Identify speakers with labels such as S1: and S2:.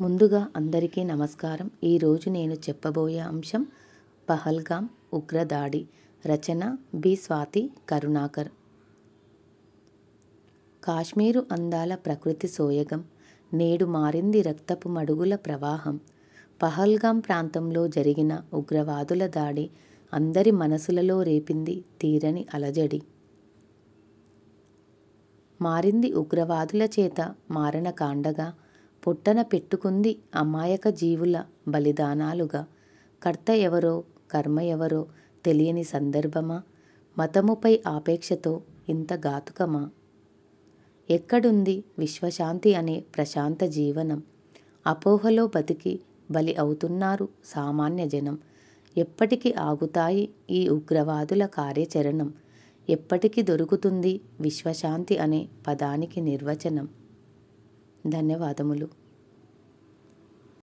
S1: ముందుగా అందరికీ నమస్కారం. ఈరోజు నేను చెప్పబోయే అంశం పహల్గాం ఉగ్రదాడి రచన బి. స్వాతి కరుణాకర్. కాశ్మీరు అందాల ప్రకృతి సోయగం నేడు మారింది రక్తపు మడుగుల ప్రవాహం. పహల్గాం ప్రాంతంలో జరిగిన ఉగ్రవాదుల దాడి అందరి మనసులలో రేపింది తీరని అలజడి. మారింది ఉగ్రవాదుల చేత మారణకాండగా పొట్టన పెట్టుకుంది అమాయక జీవుల బలిదానాలుగా. కర్త ఎవరో కర్మ ఎవరో తెలియని సందర్భమా? మతముపై ఆపేక్షతో ఇంత ఘాతుకమా? ఎక్కడుంది విశ్వశాంతి అనే ప్రశాంత జీవనం? అపోహలో బతికి బలి అవుతున్నారు సామాన్య జనం. ఎప్పటికి ఆగుతాయి ఈ ఉగ్రవాదుల కార్యాచరణం? ఎప్పటికి దొరుకుతుంది విశ్వశాంతి అనే పదానికి నిర్వచనం? ధన్యవాదములు.